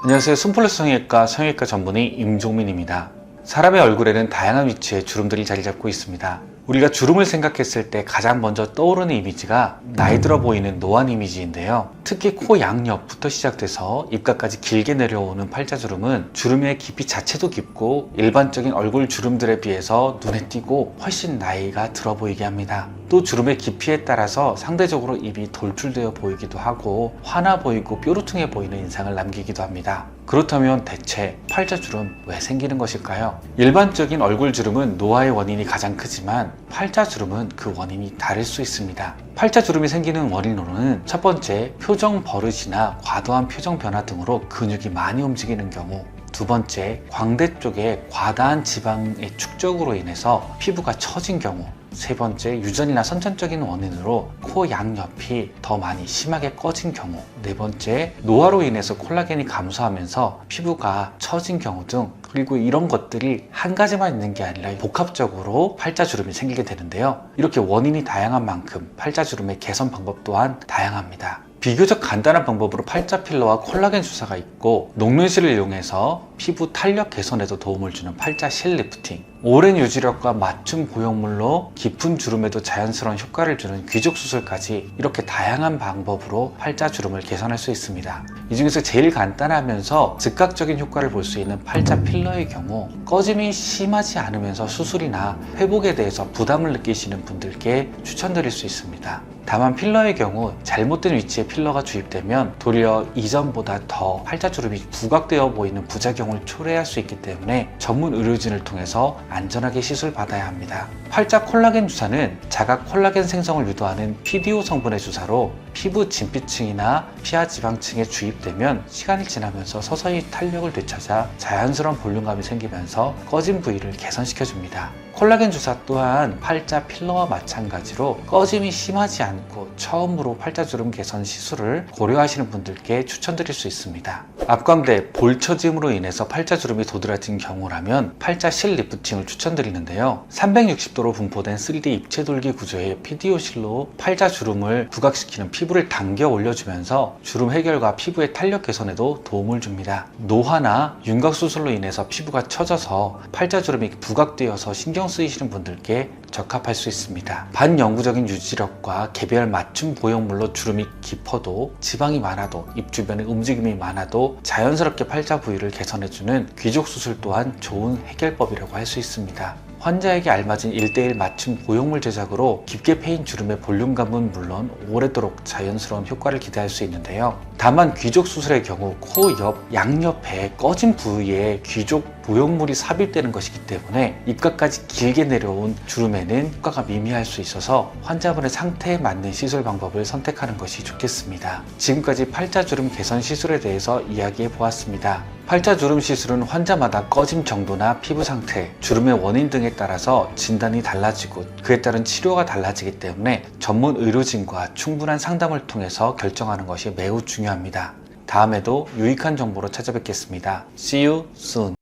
안녕하세요. 숨플러스 성형외과 성형외과 전문의 임종민입니다. 사람의 얼굴에는 다양한 위치에 주름들이 자리 잡고 있습니다. 우리가 주름을 생각했을 때 가장 먼저 떠오르는 이미지가 나이 들어 보이는 노안 이미지인데요. 특히 코 양옆부터 시작돼서 입가까지 길게 내려오는 팔자주름은 주름의 깊이 자체도 깊고 일반적인 얼굴 주름들에 비해서 눈에 띄고 훨씬 나이가 들어 보이게 합니다. 또 주름의 깊이에 따라서 상대적으로 입이 돌출되어 보이기도 하고 화나 보이고 뾰루퉁해 보이는 인상을 남기기도 합니다. 그렇다면 대체 팔자주름 왜 생기는 것일까요? 일반적인 얼굴 주름은 노화의 원인이 가장 크지만 팔자주름은 그 원인이 다를 수 있습니다. 팔자주름이 생기는 원인으로는 첫 번째 표정 버릇이나 과도한 표정 변화 등으로 근육이 많이 움직이는 경우 두 번째, 광대 쪽에 과다한 지방의 축적으로 인해서 피부가 처진 경우 세 번째, 유전이나 선천적인 원인으로 코 양옆이 더 많이 심하게 꺼진 경우 네 번째, 노화로 인해서 콜라겐이 감소하면서 피부가 처진 경우 등 그리고 이런 것들이 한 가지만 있는 게 아니라 복합적으로 팔자주름이 생기게 되는데요. 이렇게 원인이 다양한 만큼 팔자주름의 개선 방법 또한 다양합니다. 비교적 간단한 방법으로 팔자 필러와 콜라겐 주사가 있고 녹면실을 이용해서 피부 탄력 개선에도 도움을 주는 팔자 실 리프팅 오랜 유지력과 맞춤 고형물로 깊은 주름에도 자연스러운 효과를 주는 귀족 수술까지 이렇게 다양한 방법으로 팔자 주름을 개선할 수 있습니다. 이 중에서 제일 간단하면서 즉각적인 효과를 볼 수 있는 팔자 필러의 경우 꺼짐이 심하지 않으면서 수술이나 회복에 대해서 부담을 느끼시는 분들께 추천드릴 수 있습니다. 다만 필러의 경우 잘못된 위치에 필러가 주입되면 도리어 이전보다 더 팔자주름이 부각되어 보이는 부작용을 초래할 수 있기 때문에 전문 의료진을 통해서 안전하게 시술 받아야 합니다. 팔자 콜라겐 주사는 자각 콜라겐 생성을 유도하는 PDO 성분의 주사로 피부 진피층이나 피하 지방층에 주입되면 시간이 지나면서 서서히 탄력을 되찾아 자연스러운 볼륨감이 생기면서 꺼진 부위를 개선시켜 줍니다. 콜라겐 주사 또한 팔자 필러와 마찬가지로 꺼짐이 심하지 않고 처음으로 팔자주름 개선 시술을 고려하시는 분들께 추천드릴 수 있습니다. 앞광대 볼처짐으로 인해서 팔자주름이 도드라진 경우라면 팔자 실 리프팅을 추천드리는데요. 360 도로 분포된 3D 입체 돌기 구조의 PDO실로 팔자 주름을 부각시키는 피부를 당겨 올려주면서 주름 해결과 피부의 탄력 개선에도 도움을 줍니다. 노화나 윤곽 수술로 인해서 피부가 처져서 팔자 주름이 부각되어서 신경 쓰이시는 분들께 적합할 수 있습니다. 반영구적인 유지력과 개별 맞춤 보형물로 주름이 깊어도 지방이 많아도 입 주변에 움직임이 많아도 자연스럽게 팔자 부위를 개선해주는 귀족 수술 또한 좋은 해결법이라고 할 수 있습니다. 환자에게 알맞은 1대1 맞춤 보형물 제작으로 깊게 패인 주름의 볼륨감은 물론 오래도록 자연스러운 효과를 기대할 수 있는데요. 다만 귀족 수술의 경우 코 옆 양옆에 꺼진 부위에 귀족 보형물이 삽입되는 것이기 때문에 입가까지 길게 내려온 주름에는 효과가 미미할 수 있어서 환자분의 상태에 맞는 시술 방법을 선택하는 것이 좋겠습니다. 지금까지 팔자주름 개선 시술에 대해서 이야기해 보았습니다. 팔자 주름 시술은 환자마다 꺼짐 정도나 피부 상태, 주름의 원인 등에 따라서 진단이 달라지고 그에 따른 치료가 달라지기 때문에 전문 의료진과 충분한 상담을 통해서 결정하는 것이 매우 중요합니다. 다음에도 유익한 정보로 찾아뵙겠습니다. See you soon.